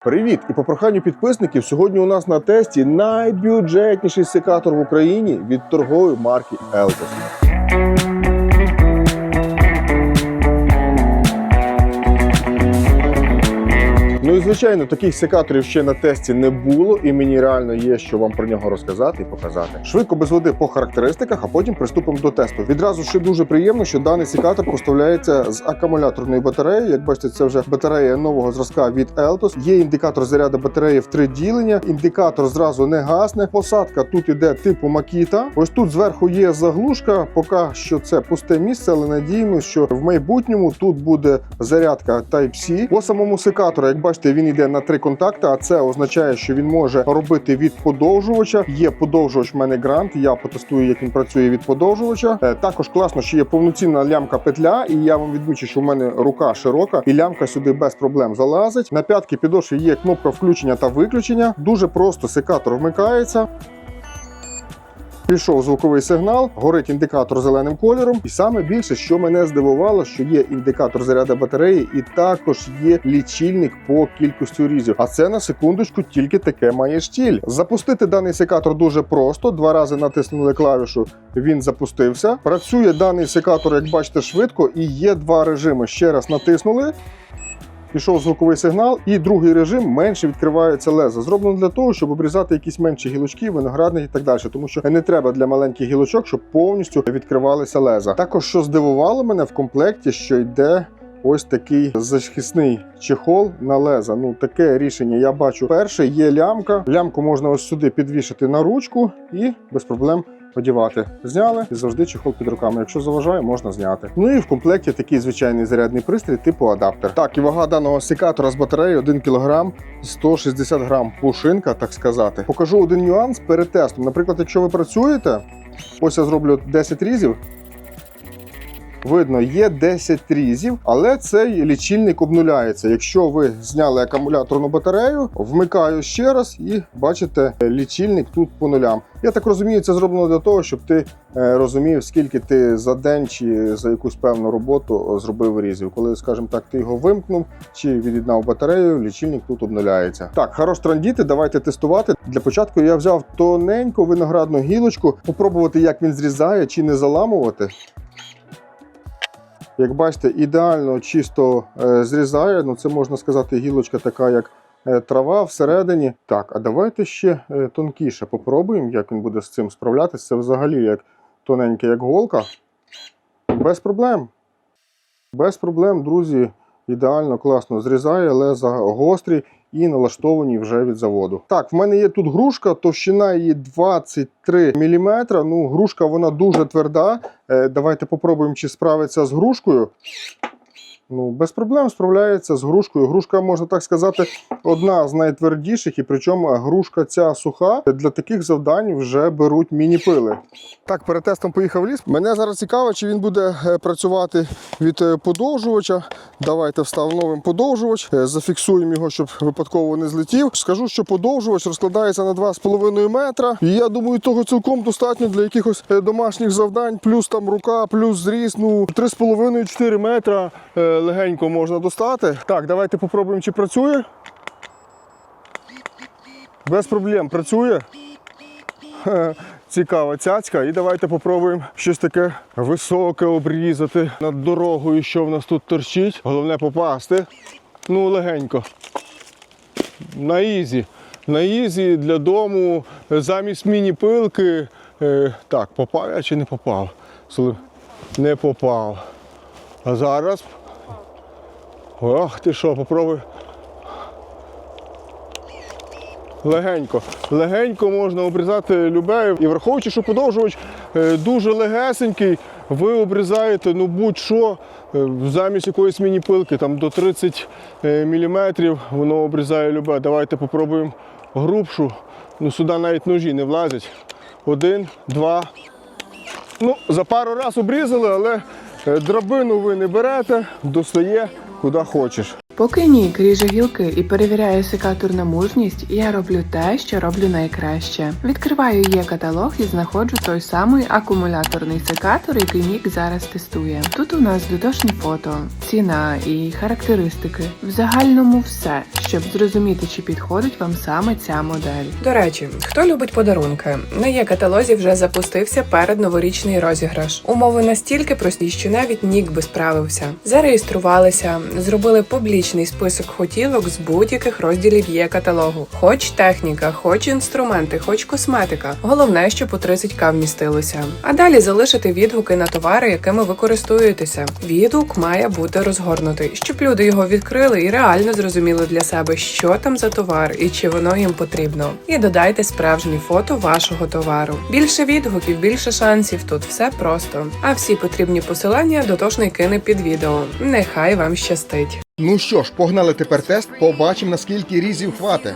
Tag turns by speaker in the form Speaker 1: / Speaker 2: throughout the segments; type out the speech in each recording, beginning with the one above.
Speaker 1: Привіт! І по проханню підписників сьогодні у нас на тесті найбюджетніший секатор в Україні від торгової марки Eltos. Звичайно, таких секаторів ще на тесті не було, і мені реально є що вам про нього розказати і показати. Швидко без води по характеристиках, а потім приступимо до тесту. Відразу ще дуже приємно, що даний секатор поставляється з акумуляторною батареєю. Як бачите, це вже батарея нового зразка від Eltos. Є індикатор заряду батареї в три ділення. Індикатор зразу не гасне. Посадка тут іде типу Макіта. Ось тут зверху є заглушка. Поки що це пусте місце, але надіємося, що в майбутньому тут буде зарядка Type-C. По самому секатору, як бачите, він йде на три контакти, а це означає, що він може робити від подовжувача. Є подовжувач в мене грант. Я потестую, як він працює від подовжувача. Е, Також класно, що є повноцінна лямка петля, і я вам відмічу, що в мене рука широка, і лямка сюди без проблем залазить. На п'ятки підошві є кнопка включення та виключення. Дуже просто секатор вмикається. Пішов звуковий сигнал, горить індикатор зеленим кольором. І саме більше, що мене здивувало, що є індикатор заряду батареї, і також є лічильник по кількості різів. А це на секундочку тільки таке має штіль. Запустити даний секатор дуже просто. Два рази натиснули клавішу, він запустився. Працює даний секатор, як бачите, швидко, і є два режими. Ще раз натиснули. Пішов звуковий сигнал, і другий режим менше відкривається лезо. Зроблено для того, щоб обрізати якісь менші гілочки, виноградник і так далі. Тому що не треба для маленьких гілочок, щоб повністю відкривалися леза. Також що здивувало мене в комплекті, що йде. Ось такий захисний чехол на леза. Ну таке рішення я бачу. Перше є лямка. Лямку можна ось сюди підвішати на ручку і без проблем одягати. Зняли і завжди чехол під руками. Якщо заважає, можна зняти. Ну і в комплекті такий звичайний зарядний пристрій, типу адаптер. Так, і вага даного секатора з батареї 1 кг 160 грам пушинка, так сказати. Покажу один нюанс перед тестом. Наприклад, якщо ви працюєте, ось я зроблю 10 різів. Видно, є 10 різів, але цей лічильник обнуляється. Якщо ви зняли акумуляторну батарею, вмикаю ще раз і бачите, лічильник тут по нулям. Я так розумію, це зроблено для того, щоб ти е, розумів, скільки ти за день чи за якусь певну роботу е, зробив різів. Коли, скажімо так, ти його вимкнув чи від'єднав батарею, лічильник тут обнуляється. Так, хорош трандіти, давайте тестувати. Для початку я взяв тоненьку виноградну гілочку, попробувати, як він зрізає чи не заламувати. Як бачите, ідеально чисто е, зрізає. Ну, це можна сказати, гілочка така, як е, трава всередині. Так, а давайте ще е, тонкіше попробуємо, як він буде з цим справлятися. Це взагалі як тоненьке, як голка. Без проблем. Без проблем, друзі. Ідеально класно зрізає, леза гострі і налаштовані вже від заводу. Так, в мене є тут грушка, товщина її 23 мм. Ну, грушка вона дуже тверда. Е, давайте попробуємо, чи справиться з грушкою. Ну, без проблем справляється з грушкою. Грушка, можна так сказати, одна з найтвердіших, і причому грушка ця суха. Для таких завдань вже беруть міні-пили. Так, перед тестом поїхав ліс. Мене зараз цікаво, чи він буде е, працювати від е, подовжувача. Давайте встав новим подовжувач, е, зафіксуємо його, щоб випадково не злетів. Скажу, що подовжувач розкладається на 2,5 метра. І я думаю, того цілком достатньо для якихось домашніх завдань, плюс там рука, плюс зріс. Ну 3,5-4 метра легенько можна достати. Так, давайте попробуємо, чи працює. Без проблем працює. Цікава цяцька. І давайте попробуємо щось таке високе обрізати над дорогою, що в нас тут торчить. Головне попасти. Ну, легенько. На ізі. На ізі для дому замість міні-пилки. Е, так, попав я чи не попав? Не попав. А зараз. Ох, ти що, попробуй. Легенько. Легенько можна обрізати любе. І враховуючи, що подовжувач е, дуже легесенький, ви обрізаєте ну будь-що е, замість якоїсь міні-пилки, там до 30 мм воно обрізає любе. Давайте попробуємо грубшу. Ну сюди навіть ножі не влазять. Один, два. Ну, за пару разів обрізали, але е, драбину ви не берете, достає куди хочеш.
Speaker 2: Поки Нік ріже гілки і перевіряє секатор на мужність, я роблю те, що роблю найкраще. Відкриваю є каталог і знаходжу той самий акумуляторний секатор, який Нік зараз тестує. Тут у нас дотошні фото, ціна і характеристики. В загальному все, щоб зрозуміти, чи підходить вам саме ця модель.
Speaker 3: До речі, хто любить подарунки? На є каталозі вже запустився передноворічний розіграш. Умови настільки прості, що навіть Нік би справився. Зареєструвалися, зробили публічний список хотілок з будь-яких розділів є каталогу. Хоч техніка, хоч інструменти, хоч косметика. Головне, щоб у 30к вмістилося. А далі залишити відгуки на товари, якими ви користуєтеся. Відгук має бути розгорнутий, щоб люди його відкрили і реально зрозуміли для себе, що там за товар і чи воно їм потрібно. І додайте справжні фото вашого товару. Більше відгуків, більше шансів. Тут все просто. А всі потрібні посилання дотошний кине під відео. Нехай вам щастить.
Speaker 1: Ну що ж, погнали тепер тест, побачимо наскільки різів хватить.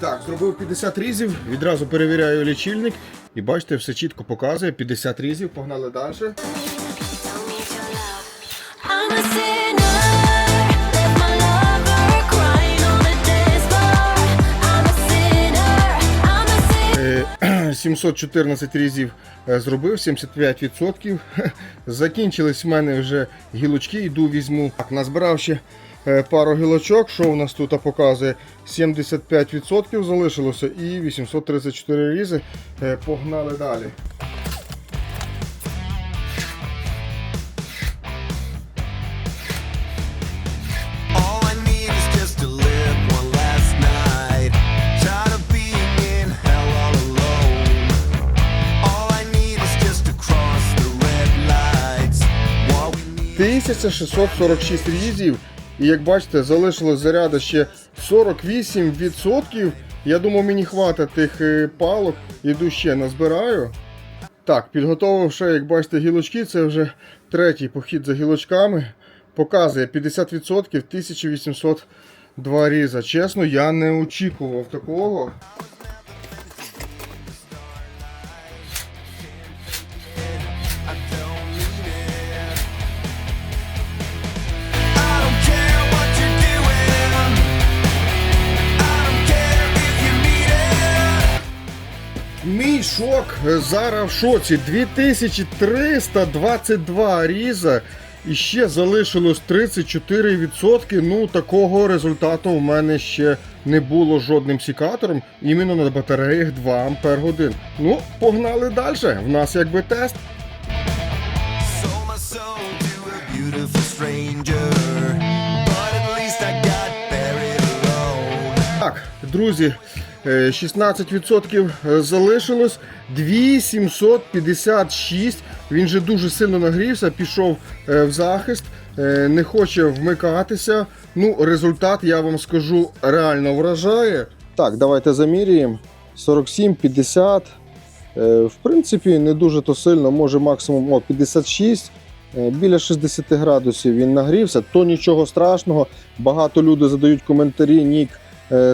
Speaker 1: Так, зробив 50 різів, відразу перевіряю лічильник. І бачите, все чітко показує. 50 різів, погнали далі. 714 різів е, зробив, 75%. Закінчились в мене вже гілочки, йду візьму. Так, назбирав ще е, пару гілочок. Що у нас тут показує? 75% залишилося і 834 різи. Е, Погнали далі. 1646 різів. І як бачите, залишилось заряду ще 48%. Я думав, мені хватить тих е, палок. Іду ще назбираю. Так, підготовив ще, як бачите, гілочки. Це вже третій похід за гілочками. Показує 50% 1802 різа. Чесно, я не очікував такого. Шок зараз в шоці. 2322 різа. І ще залишилось 34%. Ну, такого результату в мене ще не було жодним сікатором, іменно на батареях 2 Ампер годин. Ну, погнали далі. В нас якби тест. Так, друзі, 16% залишилось. 2756. Він же дуже сильно нагрівся, пішов е, в захист, е, не хоче вмикатися. Ну, результат, я вам скажу, реально вражає. Так, давайте замірюємо. 47, 50. Е, В принципі, не дуже то сильно, може максимум о, 56. Е, Біля 60 градусів він нагрівся, то нічого страшного. Багато людей задають коментарі, нік, е,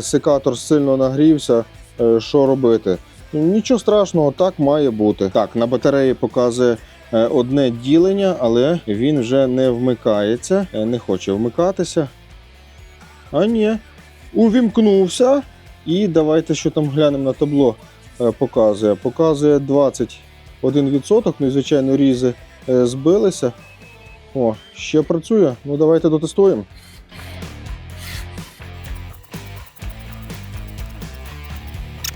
Speaker 1: секатор сильно нагрівся. е, Що робити? Нічого страшного, так має бути. Так, на батареї показує е, одне ділення, але він вже не вмикається, е, не хоче вмикатися. А ні, увімкнувся. І давайте що там глянемо на табло. е, Показує. Показує 21%. Ну і звичайно, різи е, збилися. О, ще працює. Ну давайте дотестуємо.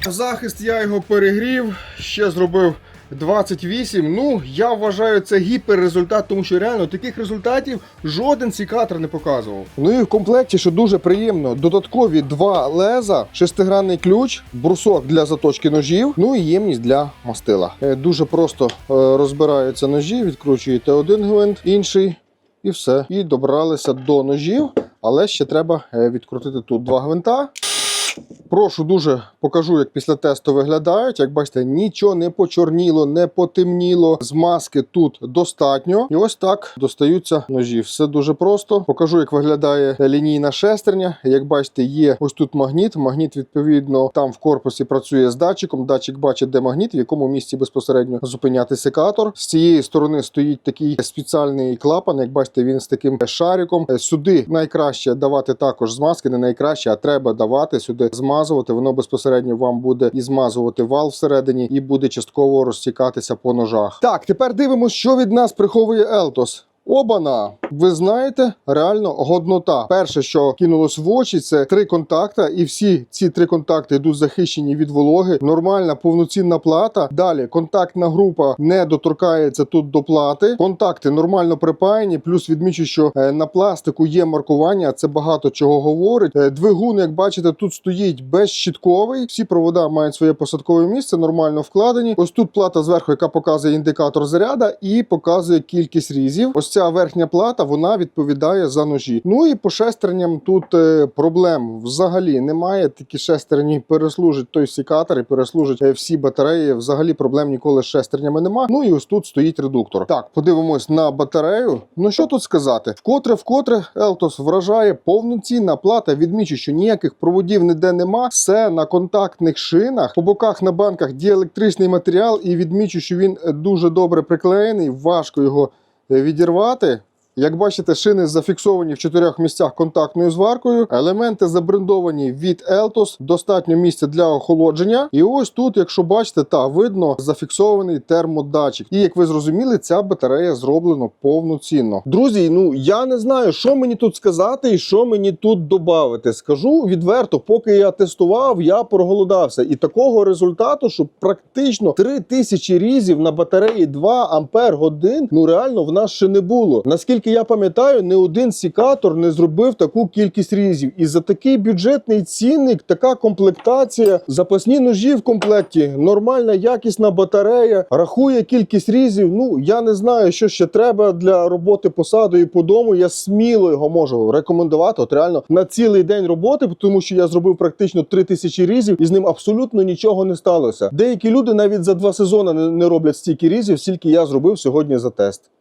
Speaker 1: Захист я його перегрів, ще зробив 28. Ну, я вважаю, це гіперрезультат, тому що реально таких результатів жоден сікатор не показував. Ну і в комплекті, що дуже приємно, додаткові два леза, шестигранний ключ, брусок для заточки ножів, ну і ємність для мастила. Е, Дуже просто е, розбираються ножі, відкручуєте один гвинт, інший. І все. І добралися до ножів, але ще треба е, відкрутити тут два гвинта. Прошу дуже покажу, як після тесту виглядають. Як бачите, нічого не почорніло, не потемніло. Змазки тут достатньо. І ось так достаються ножі. Все дуже просто. Покажу, як виглядає лінійна шестерня. Як бачите, є ось тут магніт. Магніт, відповідно, там в корпусі працює з датчиком. Датчик бачить, де магніт, в якому місці безпосередньо зупиняти секатор. З цієї сторони стоїть такий спеціальний клапан. Як бачите, він з таким шариком. Сюди найкраще давати також змазки, не найкраще, а треба давати сюди змазувати. Воно безпосередньо вам буде і змазувати вал всередині, і буде частково розтікатися по ножах. Так, тепер дивимося, що від нас приховує Елтос. Обана, ви знаєте, реально годнота. Перше, що кинулось в очі, це три контакти, і всі ці три контакти йдуть захищені від вологи. Нормальна повноцінна плата. Далі контактна група не доторкається тут до плати. Контакти нормально припаяні. Плюс відмічу, що е, на пластику є маркування. Це багато чого говорить. Е, Двигун, як бачите, тут стоїть безщітковий. Всі провода мають своє посадкове місце, нормально вкладені. Ось тут плата зверху, яка показує індикатор заряда і показує кількість різів. Ось ця верхня плата вона відповідає за ножі. Ну і по шестерням тут е, проблем взагалі немає. Такі шестерні переслужить той секатор і переслужить е, всі батареї. Взагалі проблем ніколи з шестернями нема. Ну і ось тут стоїть редуктор. Так, подивимось на батарею. Ну що тут сказати? Вкотре, вкотре Елтос вражає повноцінна плата. Відмічу, що ніяких проводів ніде нема. Все на контактних шинах. По боках на банках діелектричний матеріал, і відмічу, що він е, дуже добре приклеєний. Важко його відірвати. Як бачите, шини зафіксовані в чотирьох місцях контактною зваркою. Елементи забрендовані від Eltos, достатньо місця для охолодження. І ось тут, якщо бачите, та видно зафіксований термодатчик. І як ви зрозуміли, ця батарея зроблена повноцінно. Друзі, ну я не знаю, що мені тут сказати і що мені тут додати. Скажу відверто, поки я тестував, я проголодався. І такого результату, що практично 3000 різів на батареї 2 ампер годин, ну реально в нас ще не було. Наскільки я пам'ятаю, не один сікатор не зробив таку кількість різів. І за такий бюджетний цінник, така комплектація, запасні ножі в комплекті, нормальна якісна батарея, рахує кількість різів. Ну я не знаю, що ще треба для роботи посадою і по дому. Я сміло його можу рекомендувати. От реально на цілий день роботи, тому що я зробив практично 3000 різів, і з ним абсолютно нічого не сталося. Деякі люди навіть за два сезони не роблять стільки різів, скільки я зробив сьогодні за тест.